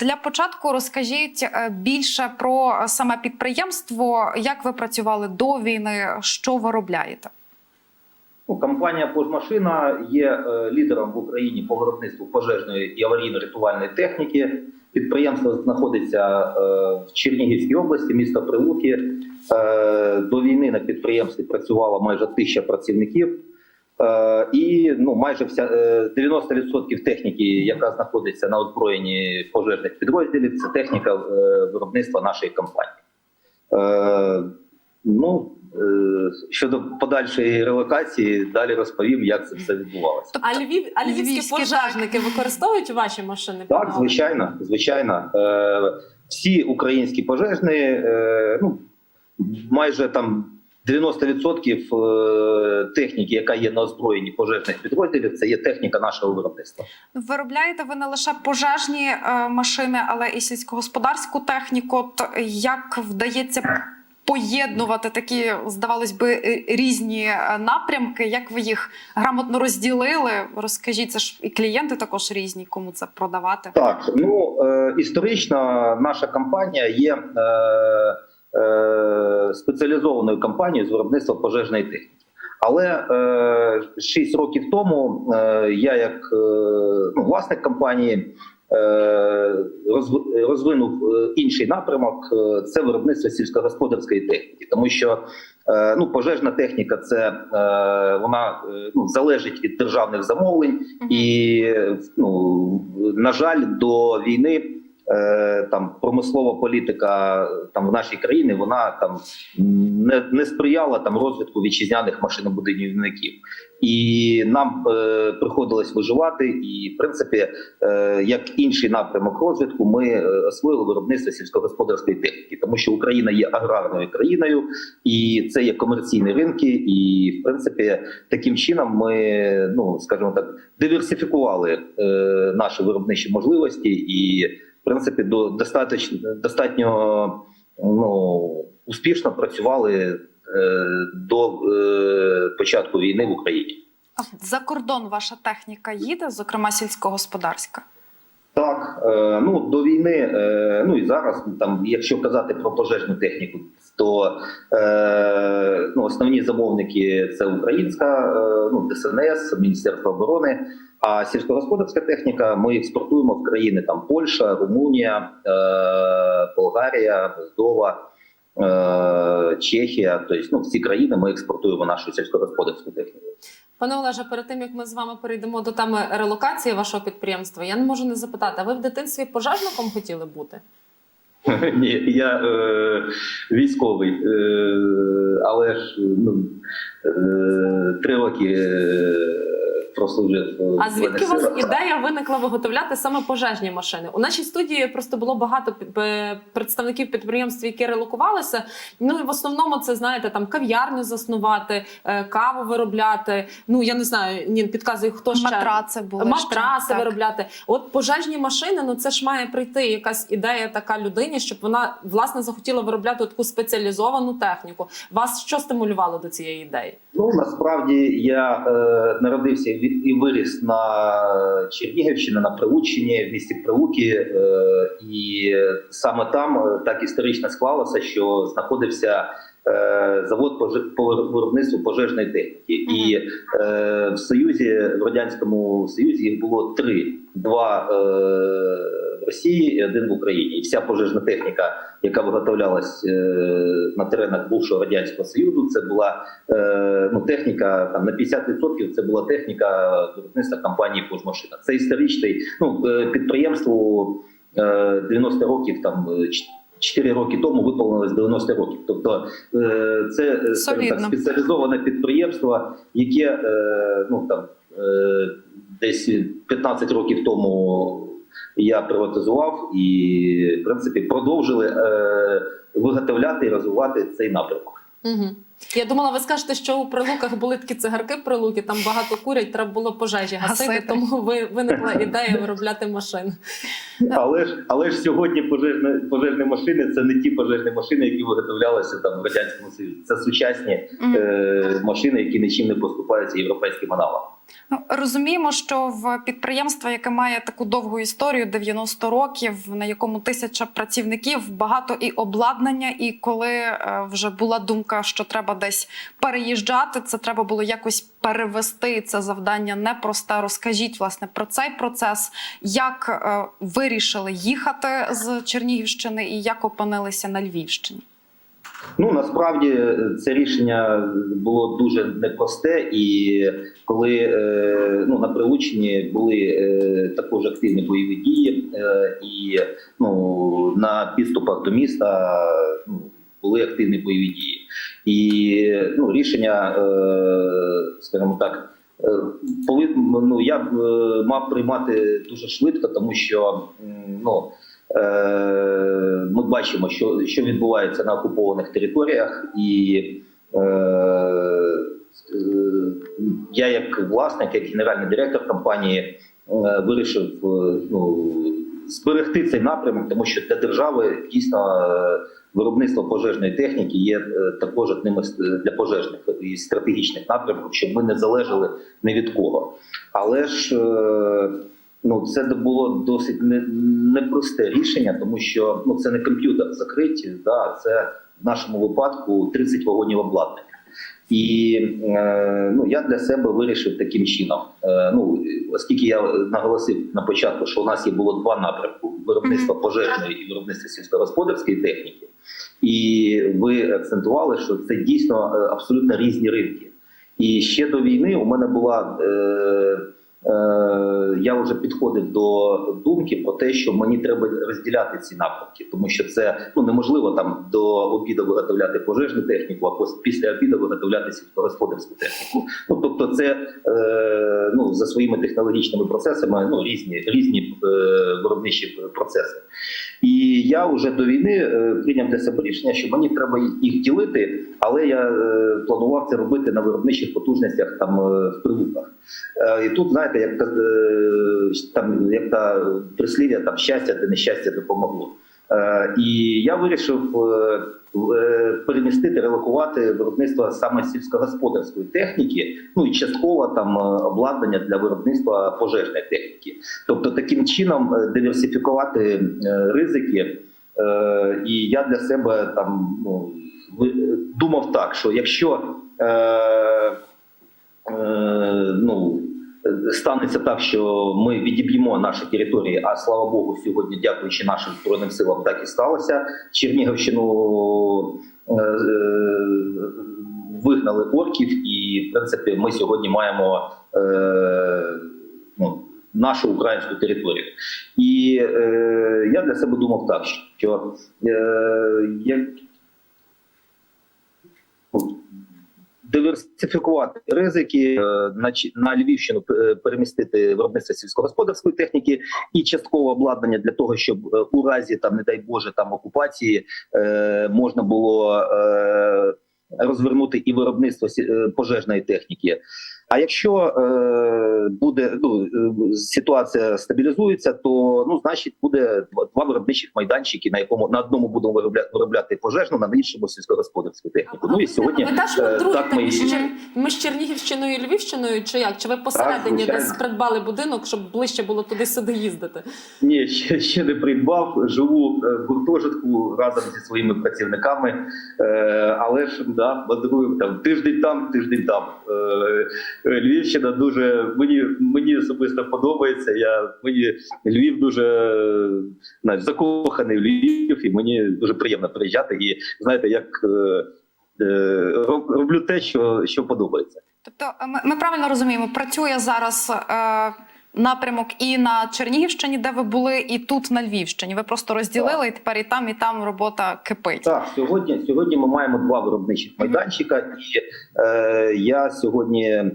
Для початку розкажіть е, більше про саме підприємство, як ви працювали до війни, що ви робляєте? Ну, компанія «Пожмашина» є е, лідером в Україні по виробництву пожежної і аварійно-рятувальної техніки. Підприємство знаходиться е, в Чернігівській області, місто Прилуки. До війни на підприємстві працювало майже тисяча працівників. Е, І ну, майже вся е, 90% техніки, яка знаходиться на озброєнні пожежних підрозділів, це техніка е, виробництва нашої компанії. Е, Ну е, щодо подальшої релокації, далі розповім, як це все відбувалося. А Львів, а львівські Львівські, пожежники використовують ваші машини? Так, звичайно, звичайно. Е, Всі українські пожежні, е, ну майже там 90% е, техніки, яка є на озброєнні пожежних підрозділів, це є техніка нашого виробництва. Виробляєте ви не лише пожежні е, машини, але і сільськогосподарську техніку. От як вдається поєднувати такі, здавалось би, е, різні напрямки? Як ви їх грамотно розділили? Розкажіть, це ж і клієнти також різні, кому це продавати? Так, ну е, історично наша компанія є е, спеціалізованою компанією з виробництва пожежної техніки. Але е, 6 років тому е, я, як е, ну, власник компанії, е, розв- розвинув е, інший напрямок е, це виробництво сільськогосподарської техніки, тому що е, ну, пожежна техніка це е, вона е, ну, залежить від державних замовлень. І ну на жаль, до війни е, там промислова політика там в нашій країні вона там не, не сприяла там розвитку вітчизняних машинобудівників. І нам е, приходилось виживати. І в принципі, е, як інший напрямок розвитку, ми е, освоїли виробництво сільськогосподарської техніки, тому що Україна є аграрною країною, і це є комерційні ринки. І в принципі, таким чином ми ну скажімо так диверсифікували е, наші виробничі можливості, і в принципі до достатньо достатньо ну успішно працювали е, до е, початку війни в Україні. За кордон ваша техніка їде, зокрема сільськогосподарська? Так, е, ну до війни, ну і зараз там, якщо казати про пожежну техніку, то ну, основні замовники це українська, ну ДСНС, Міністерство оборони. А сільськогосподарська техніка ми експортуємо в країни там Польща, Румунія, е, Болгарія, Молдова, е, Чехія. Тобто, ну, всі країни ми експортуємо нашу сільськогосподарську техніку. Пане Олеже, перед тим як ми з вами перейдемо до теми релокації вашого підприємства, я не можу не запитати, а ви в дитинстві пожежником хотіли бути? Ні, я е, військовий, е, але ж ну, е, три роки е, прослужив. А звідки у вас ідея виникла виготовляти саме пожежні машини? У нашій студії просто було багато пі- представників підприємств, які релокувалися. Ну і в основному це знаєте, там кав'ярню заснувати, е, каву виробляти. Ну я не знаю, ні, підказую, хто ще Матраци були. матраси ще, так. виробляти. От пожежні машини, ну це ж має прийти якась ідея така людині, щоб вона власне захотіла виробляти таку спеціалізовану техніку. Вас що стимулювало до цієї ідеї? Ну насправді я е, народився і ві- і виріс на Чернігівщині, на Прилуччині, в місті Прилуки, е, і саме там е, так історично склалося, що знаходився. Е, Завод по виробництву пожежної техніки, і е, в Союзі, в радянському Союзі їх було три: два е, в Росії і один в Україні. І вся пожежна техніка, яка виготовлялась на теренах бувшого радянського союзу, це була ну, техніка там на 50% це була техніка виробництва компанії «Пожмашина». Це історичний ну, підприємству е, 90 років, там 4 роки тому виповнилось 90 років. Тобто е, це е, так, спеціалізоване підприємство, яке е, ну, там, десь 15 років тому я приватизував і, в принципі, продовжили виготовляти і розвивати цей напрямок. Угу. Я думала, ви скажете, що у прилуках були такі цигарки прилуки, там багато курять, треба було пожежі гасити, Гасити. тому ви виникла ідея виробляти машини. Але ж але ж сьогодні пожежні, пожежні машини це не ті пожежні машини, які виготовлялися там в радянському союзі. Це сучасні Мгм. е, машини, які нічим не поступаються європейським аналогам. Ну, розуміємо, що в підприємства, яке має таку довгу історію 90 років, на якому тисяча працівників, багато і обладнання. І коли е, вже була думка, що треба десь переїжджати, це треба було якось перевести це завдання непросте. Розкажіть власне про цей процес, як е, вирішили їхати з Чернігівщини і як опинилися на Львівщині. Ну насправді це рішення було дуже непросте, і коли е, ну на Прилуччині були е, також активні бойові дії, е, і ну на підступах до міста ну, були активні бойові дії, і ну рішення, е, скажімо так. е, Повинен, ну я б е, мав приймати дуже швидко, тому що ну Е, Ми бачимо, що, що відбувається на окупованих територіях, і е, е, я, як власник, як генеральний директор компанії, е, вирішив е, ну, зберегти цей напрямок, тому що для держави дійсно е, виробництво пожежної техніки є е, також одним із для пожежних і стратегічних напрямків, щоб ми не залежали ні від кого. Але ж е, Ну, це було досить не- непросте рішення, тому що ну це не комп'ютер закриті, да, це в нашому випадку 30 вагонів обладнання. І е, ну, я для себе вирішив таким чином. Е, ну, оскільки я наголосив на початку, що у нас є було два напрямки: виробництво пожежної і виробництво сільськогосподарської техніки. І ви акцентували, що це дійсно е, абсолютно різні ринки. І ще до війни у мене була. Е, я вже підходив до думки про те, що мені треба розділяти ці напрямки, тому що це ну неможливо там до обіду виготовляти пожежну техніку, а після обіду виготовляти сільськогосподарську техніку. Ну тобто, це е, ну за своїми технологічними процесами ну різні різні е, виробничі процеси. І я вже до війни е, прийняв для себе рішення, що мені треба їх ділити, але я е, планував це робити на виробничих потужностях там е, в прилуках. Е, І тут, знаєте, як е, там як та прислів'я, там щастя та нещастя допомогло. Е, І я вирішив е, перемістити, релокувати виробництво саме сільськогосподарської техніки, ну і частково там обладнання для виробництва пожежної техніки. Тобто таким чином диверсифікувати ризики. І я для себе там ну, думав так, що якщо ну, станеться так, що ми відіб'ємо наші території, а слава Богу, сьогодні, дякуючи нашим збройним силам, так і сталося. Чернігівщину е, е, вигнали орків, і в принципі ми сьогодні маємо е, ну, нашу українську територію. І е, я для себе думав так, що е, ну, диверсифікувати ризики е, на, на Львівщину е, перемістити виробництво сільськогосподарської техніки і часткове обладнання для того, щоб е, у разі там, не дай Боже, там окупації можна було розвернути і виробництво пожежної техніки. А якщо е, буде ну е, ситуація стабілізується, то ну значить буде два, виробничих майданчики, на якому на одному будемо виробляти, виробляти пожежну, на іншому сільськогосподарську техніку. Ну і сьогодні ви теж е, так ми між, і- між Чернігівщиною і Львівщиною, чи як? Чи ви посередині звичайно. десь придбали будинок, щоб ближче було туди-сюди їздити? Ні, ще, ще не придбав. Живу е, в гуртожитку разом зі своїми працівниками. Але ж да, мандрую там тиждень там, тиждень там. Е, Львівщина дуже мені мені особисто подобається. Я мені Львів дуже знаєш, закоханий в Львів, і мені дуже приємно приїжджати. І знаєте, як е, е, роблю те, що, що подобається. Тобто, ми, ми правильно розуміємо, працює зараз е, напрямок і на Чернігівщині, де ви були, і тут на Львівщині. Ви просто розділили, і тепер і там, і там робота кипить. Так, сьогодні, сьогодні ми маємо два виробничих майданчика, і е, я сьогодні е,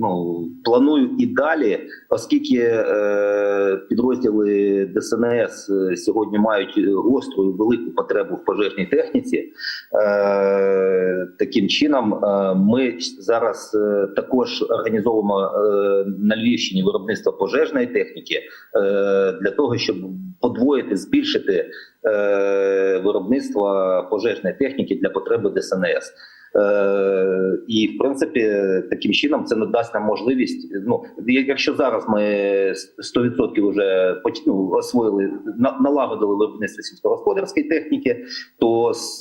ну, планую і далі, оскільки е, підрозділи ДСНС е, сьогодні мають гостру і велику потребу в пожежній техніці. Е, таким чином, е, ми зараз е, також організовуємо е, на Львівщині виробництво пожежної техніки е, для того, щоб подвоїти, збільшити е, виробництва пожежної техніки для потреби ДСНС. Е, і в принципі, таким чином це надасть нам можливість. Ну якщо зараз ми 100% вже ну, освоїли на- налагодили виробництво сільськогосподарської техніки, то з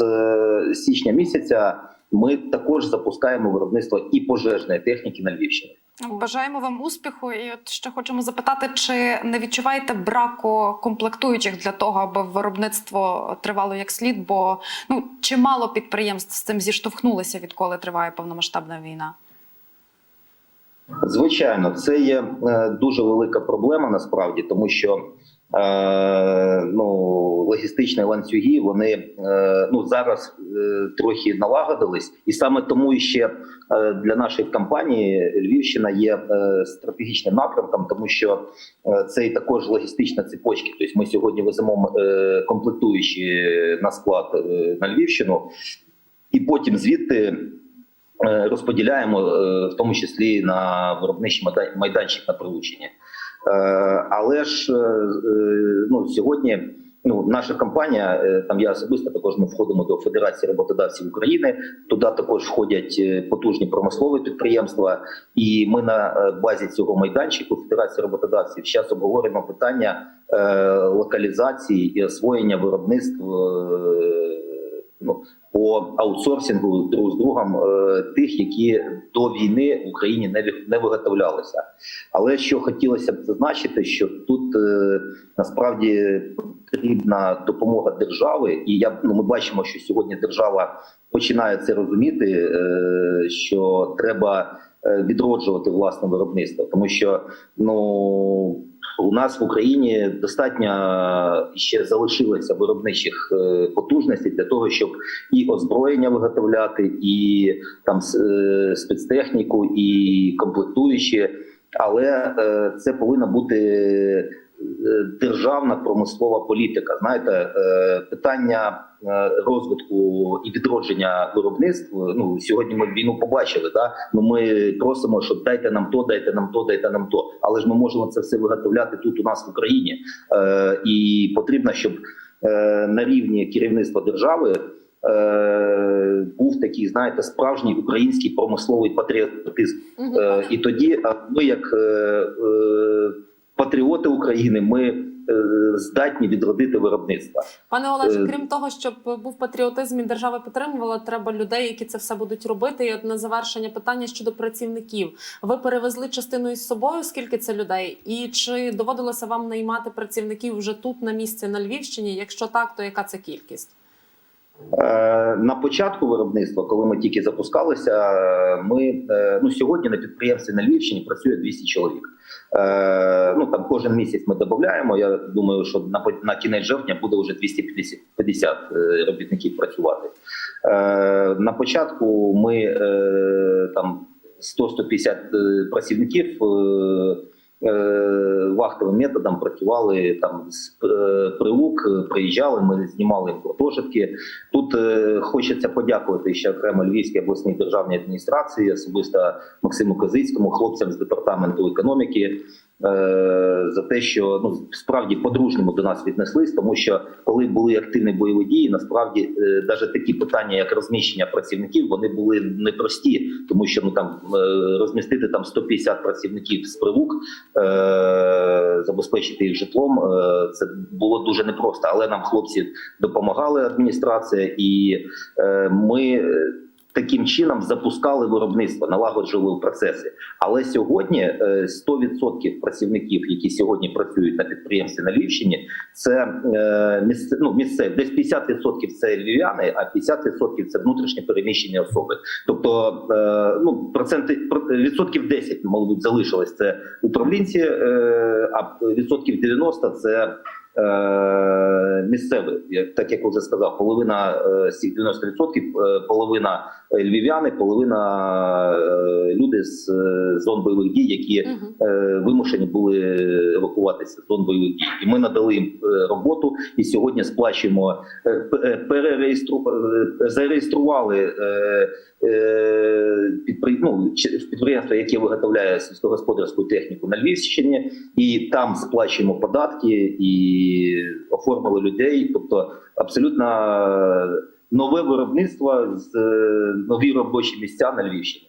січня місяця ми також запускаємо виробництво і пожежної техніки на Львівщині. Бажаємо вам успіху. І от ще хочемо запитати, чи не відчуваєте браку комплектуючих для того, аби виробництво тривало як слід? Бо ну чимало підприємств з цим зіштовхнулися, відколи триває повномасштабна війна. Звичайно, це є е, дуже велика проблема насправді, тому що ну, логістичні ланцюги вони е, ну, зараз е, трохи налагодились, і саме тому ще е, для нашої компанії Львівщина є е, стратегічним напрямком, тому що е, це і також логістична цепочка. Тобто ми сьогодні веземо е, комплектуючі на склад е, на Львівщину, і потім звідти е, розподіляємо, е, в тому числі на виробничий майданчик на прилучення. Е, Але ж е, е, ну, сьогодні ну, наша компанія, там я особисто також ми входимо до Федерації роботодавців України. Туди також входять потужні промислові підприємства, і ми на базі цього майданчику Федерації роботодавців зараз обговорюємо питання локалізації і освоєння виробництв. Ну, по аутсорсингу друг з другом е, тих, які до війни в Україні не, не виготовлялися. Але що хотілося б зазначити, що тут е, насправді потрібна допомога держави, і я ну, ми бачимо, що сьогодні держава починає це розуміти, е, що треба е, відроджувати власне виробництво, тому що ну у нас в Україні достатньо ще залишилося виробничих е, потужностей для того, щоб і озброєння виготовляти, і там е, спецтехніку, і комплектуючі, але е, це повинна бути е, державна промислова політика. Знаєте, е, питання е, розвитку і відродження виробництв. Ну сьогодні ми війну побачили. Да? Ну ми просимо, щоб дайте нам то, дайте нам то, дайте нам то. Але ж ми можемо це все виготовляти тут у нас в Україні, е, і потрібно, щоб е, на рівні керівництва держави. е, Був такий, знаєте, справжній український промисловий патріотизм. Е, І тоді ми, як е, е, патріоти України, ми е, здатні відродити виробництво. Пане Олеже, Е, крім того, щоб був патріотизм і держава підтримувала, треба людей, які це все будуть робити. І от на завершення питання щодо працівників. Ви перевезли частину із собою. Скільки це людей? І чи доводилося вам наймати працівників вже тут на місці на Львівщині? Якщо так, то яка це кількість? Е, На початку виробництва, коли ми тільки запускалися, е, ми е, ну сьогодні на підприємстві на Львівщині працює 200 чоловік. Ну там кожен місяць ми додаємо. Я думаю, що на на кінець жовтня буде вже 250 50 е, робітників працювати. На початку ми там 100-150 е, працівників. Е, Вахтовим методом працювали там з е, прилук, приїжджали. Ми знімали гуртожитки. Тут е, хочеться подякувати ще окремо Львівській обласній державній адміністрації, особисто Максиму Козицькому, хлопцям з департаменту економіки. Е, За те, що ну справді по-дружньому до нас віднеслись, тому що коли були активні бойові дії, насправді навіть такі питання, як розміщення працівників, вони були непрості, тому що ну там е, розмістити там 150 працівників з прилук, е, забезпечити їх житлом. е, Це було дуже непросто, але нам хлопці допомагали адміністрація, і е, ми е, таким чином запускали виробництво, налагоджували процеси. Але сьогодні е, 100% працівників, які сьогодні працюють на підприємстві на Львівщині, це е, місце, ну, місцеві. Десь 50% це львів'яни, а 50% це внутрішньо переміщені особи. Тобто, е, ну проценти про- відсотків 10, мабуть, залишилось це управлінці, е, а відсотків 90 це. Е, місцевий, так як вже сказав, половина е, з цих 90%, е, половина львів'яни, половина е, люди з е, зон бойових дій, які е, вимушені були евакуватися з зон бойових дій. І ми надали їм е, роботу, і сьогодні сплачуємо е, е, перереєстру е, зареєстрували е, е, ну, підприємство, яке виготовляє сільськогосподарську техніку на Львівщині, і там сплачуємо податки і оформили людей. Тобто абсолютно нове виробництво з е, нові робочі місця на Львівщині.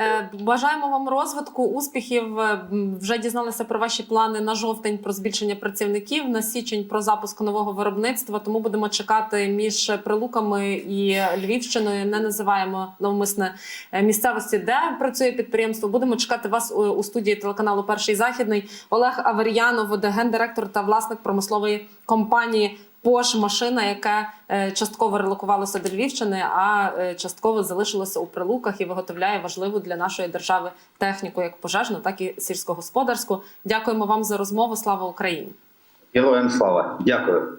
Е, Бажаємо вам розвитку, успіхів. Е, Вже дізналися про ваші плани на жовтень про збільшення працівників, на січень про запуск нового виробництва. Тому будемо чекати між прилуками і Львівщиною. Не називаємо навмисне місцевості, де працює підприємство. Будемо чекати вас у студії телеканалу Перший західний. Олег Авер'янов, гендиректор та власник промислової компанії. Пош машина, яка е, частково релокувалася до Львівщини, а е, частково залишилася у прилуках і виготовляє важливу для нашої держави техніку, як пожежну, так і сільськогосподарську. Дякуємо вам за розмову. Слава Україні! Героям слава! Дякую.